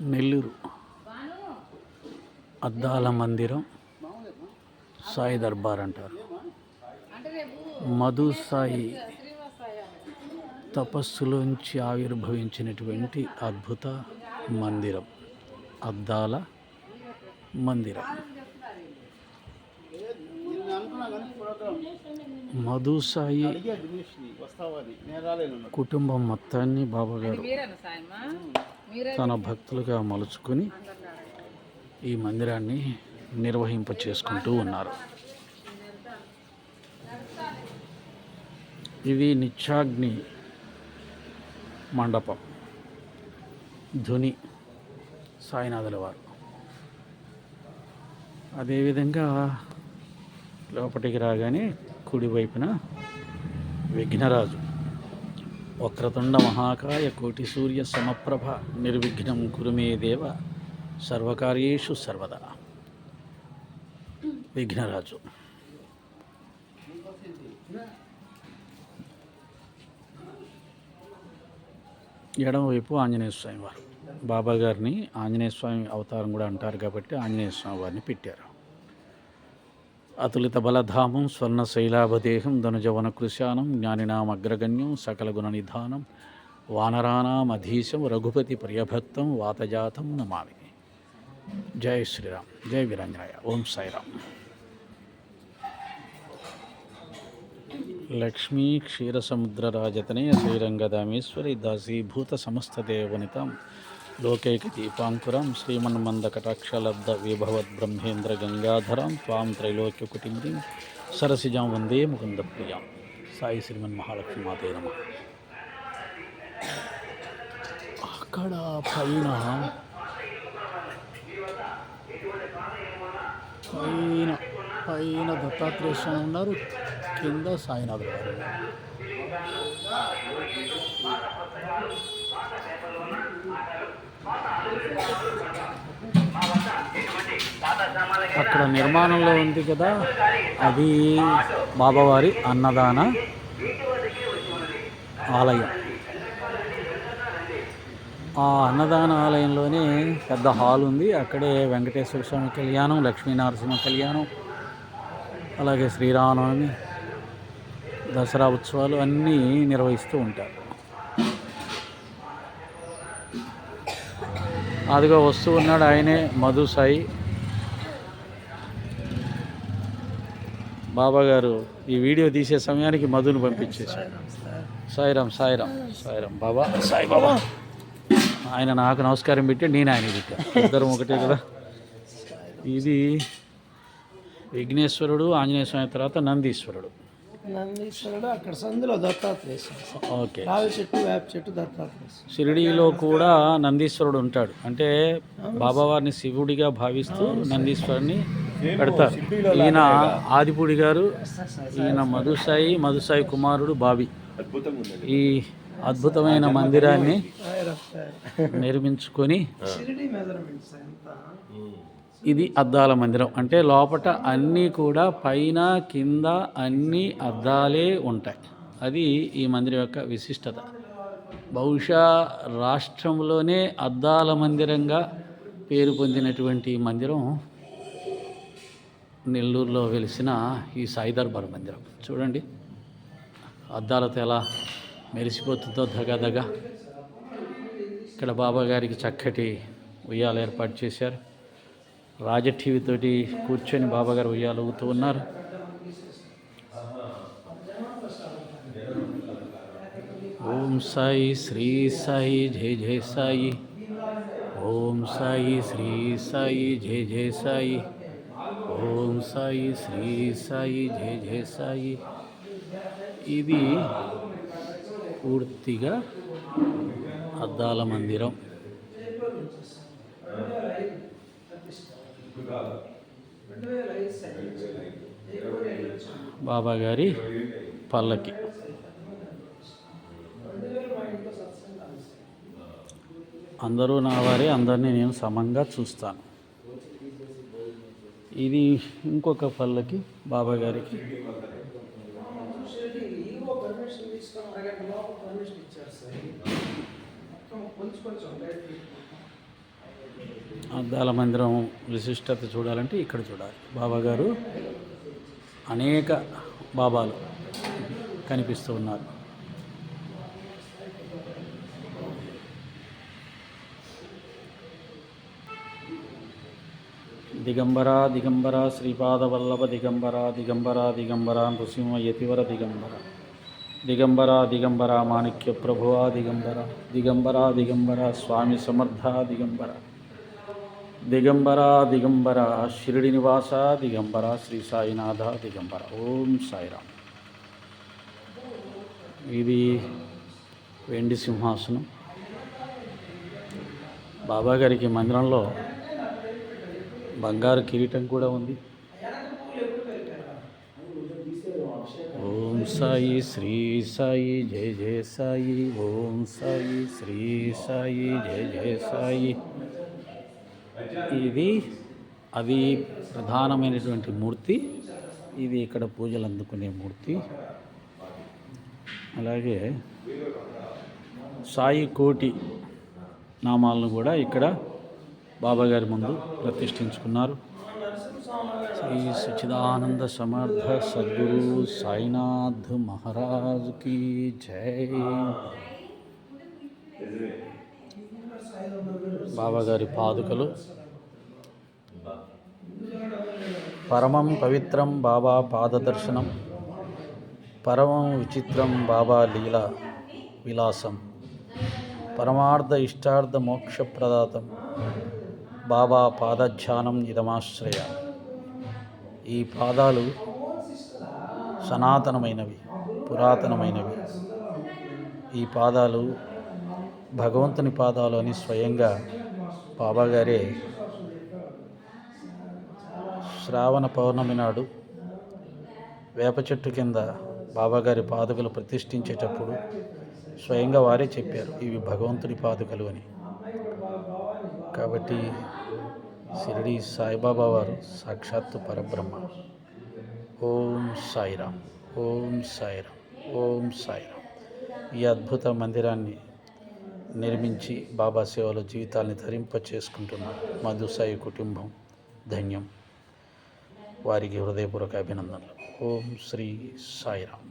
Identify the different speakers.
Speaker 1: నెల్లూరు. అద్దాల మందిరం సాయి దర్బార్ అంటారు. మధు సాయి తపస్సులోంచి ఆవిర్భవించినటువంటి అద్భుత మందిరం అద్దాల మందిరం. మధు సాయి కుటుంబం మొత్తాన్ని బాబాగారు తన భక్తులుగా మలుచుకొని ఈ మందిరాన్ని నిర్వహింప చేసుకుంటూ ఉన్నారు. ఇది నిత్యాగ్ని మండపం. ధుని సాయినాథుల వారు. అదేవిధంగా లోపలికి రాగానే కుడివైపున విఘ్నరాజు. వక్రతుండ మహాకాయ కోటి సూర్య సమప్రభ నిర్విఘ్నం కురుమే దేవ సర్వకార్యేషు సర్వదా. విఘ్నరాజు. ఎడమవైపు ఆంజనేయ స్వామి వారు. బాబా గారిని ఆంజనేయ స్వామి అవతారం కూడా అంటారు కాబట్టి ఆంజనేయ స్వామి వారిని పెట్టారు. అతులిత బలధామం స్వర్ణ శైలాభదేహం ధనుజవన కృశానం జ్ఞానినాం అగ్రగణ్యం సకల గుణ నిధానం వానరానాం అధీశం రఘుపతి ప్రియభక్తం వాతజాతం నమామి. జై శ్రీరామ్. జై వీరాంజనేయ. ఓం సాయిరామ్. లక్ష్మీ క్షీరసముద్రరాజతనే శ్రీరంగదామేశ్వరి దాసీభూత సమస్తదేవనితాం లోకైక దీపాంకురం శ్రీమన్మందకటాక్షలబ్ధ విభవద్ బ్రహ్మేంద్ర గంగాధరం త్వాం త్రైలోక్య కుటుంబీం సరసిజాం వందే ముకుంద ప్రియాం సాయి శ్రీమన్ మహాలక్ష్మి మాతే నమ అక్కడ పైన పైన పైన దత్తాత్రేయ స్వామి ఉన్నారు కింద సాయినాథ్ గారు ఉన్నారు అక్కడ నిర్మాణంలో ఉంది కదా అది బాబావారి అన్నదాన ఆలయం. ఆ అన్నదాన ఆలయంలోనే పెద్ద హాల్ ఉంది. అక్కడే వెంకటేశ్వర స్వామి కళ్యాణం లక్ష్మీనరసింహ కళ్యాణం అలాగే శ్రీరామనవమి దసరా ఉత్సవాలు అన్నీ నిర్వహిస్తూ ఉంటారు. అదిగో వస్తూ ఉన్నాడు ఆయనే మధు సాయి. బాబా గారు ఈ వీడియో తీసే సమయానికి మధును పంపించేశాడు సాయిరామ్ సాయిరామ్ సాయిరామ్ బాబా సాయి బాబా. ఆయన నాకు నమస్కారం పెట్టి నేను ఆయన పెట్టా. ఇద్దరం ఒకటే కదా. ఇది విఘ్నేశ్వరుడు ఆంజనేయ స్వామి తర్వాత నందీశ్వరుడు.
Speaker 2: నందీశ్వరుడు అక్కడ సందులో దత్తాత్రేయ స్వామి.
Speaker 1: ఓకే.
Speaker 2: రావి చెట్టు వేప చెట్టు దత్తాత్రేయ.
Speaker 1: షిరిడీలో కూడా నందీశ్వరుడు ఉంటాడు. అంటే బాబావారిని శివుడిగా భావిస్తూ నందీశ్వరుని పెడతారు. ఈయన ఆదిపూడి గారు ఈయన మధుసాయి మధుసాయి కుమారుడు బాబి. ఈ అద్భుతమైన మందిరాన్ని. నిర్మించుకొని ఇది అద్దాల మందిరం. అంటే లోపట అన్నీ కూడా పైన కింద అన్నీ అద్దాలే ఉంటాయి. అది ఈ మందిరం యొక్క విశిష్టత. బహుశా రాష్ట్రంలోనే అద్దాల మందిరంగా పేరు పొందినటువంటి ఈ మందిరం నెల్లూరులో వెలిసిన ఈ సాయి దర్బార్ మందిరం. చూడండి. అద్దాలతో ఎలా మెరిసిపోతుందో దగ దగ ఇక్కడ బాబా గారికి చక్కటి ఉయ్యాలు ఏర్పాటు చేశారు. రాజ టీవీతోటి కూర్చొని బాబాగారు ఉయ్యాలు ఊగుతూ ఉన్నారు. ఓం సాయి శ్రీ సాయి జయ జయ సాయి. ఓం సాయి శ్రీ సాయి జయ జయ సాయి. ఓం సాయి శ్రీ సాయి జయ జయ సాయి. ఇది పూర్తిగా అద్దాల మందిరం. బాబా గారి పల్లకి. అందరూ నా వారే అందరినీ నేను సమంగా చూస్తాను. ఇది ఇంకొక పల్లకి బాబా గారికి అద్దాల మందిరం విశిష్టత చూడాలంటే ఇక్కడ చూడాలి. బాబా గారు అనేక బాబాలు కనిపిస్తూ ఉన్నారు. దిగంబర దిగంబర శ్రీపాదవల్లభ దిగంబర దిగంబర దిగంబర నృసింహ యతివర దిగంబర. దిగంబర దిగంబర మాణిక్య ప్రభువా దిగంబర. దిగంబర దిగంబర స్వామి సమర్థ దిగంబర. దిగంబర దిగంబర షిరిడి నివాస దిగంబర శ్రీ సాయినాథ దిగంబర ఓం సాయిరామ్ ఇది వెండి సింహాసనం. బాబా గారికి మందిరంలో బంగారు కిరీటం కూడా ఉంది. ఓం సాయి శ్రీ సాయి జయ జయ సాయి ఓం సాయి శ్రీ సాయి జయ జయ సాయి. ఇది అది ప్రధానమైనటువంటి మూర్తి. ఇది ఇక్కడ పూజలు అందుకునే మూర్తి. అలాగే సాయి కోటి నామాలను కూడా ఇక్కడ బాబాగారి ముందు ప్రతిష్ఠించుకున్నారు. శ్రీ సచిదానంద సమర్థ సద్గురు సాయినాథ్ మహారాజ్కి జై. బాబాగారి పాదుకలు. పరమం పవిత్రం బాబా పాదదర్శనం. పరమం విచిత్రం బాబా లీల విలాసం. పరమార్థ ఇష్టార్థ మోక్షప్రదాతం బాబా పాదధ్యానం ఇదమాశ్రయ. ఈ పాదాలు సనాతనమైనవి పురాతనమైనవి. ఈ పాదాలు భగవంతుని పాదాలు అని స్వయంగా బాబాగారే శ్రావణ పౌర్ణమి నాడు వేప చెట్టు కింద బాబాగారి పాదుకలు ప్రతిష్ఠించేటప్పుడు స్వయంగా వారే చెప్పారు ఇవి భగవంతుడి పాదుకలు అని. కాబట్టి షిరిడి సాయిబాబా వారు సాక్షాత్తు పరబ్రహ్మ. ఓం సాయిరామ్ ఓం సాయిరామ్ ఓం సాయిరామ్. ఈ అద్భుత మందిరాన్ని నిర్మించి బాబా సేవలో జీవితాల్ని ధరింప చేసుకుంటున్న మధుసాయి కుటుంబం ధన్యం. వారికి హృదయపూర్వక అభినందనలు. ఓం శ్రీ సాయిరామ్.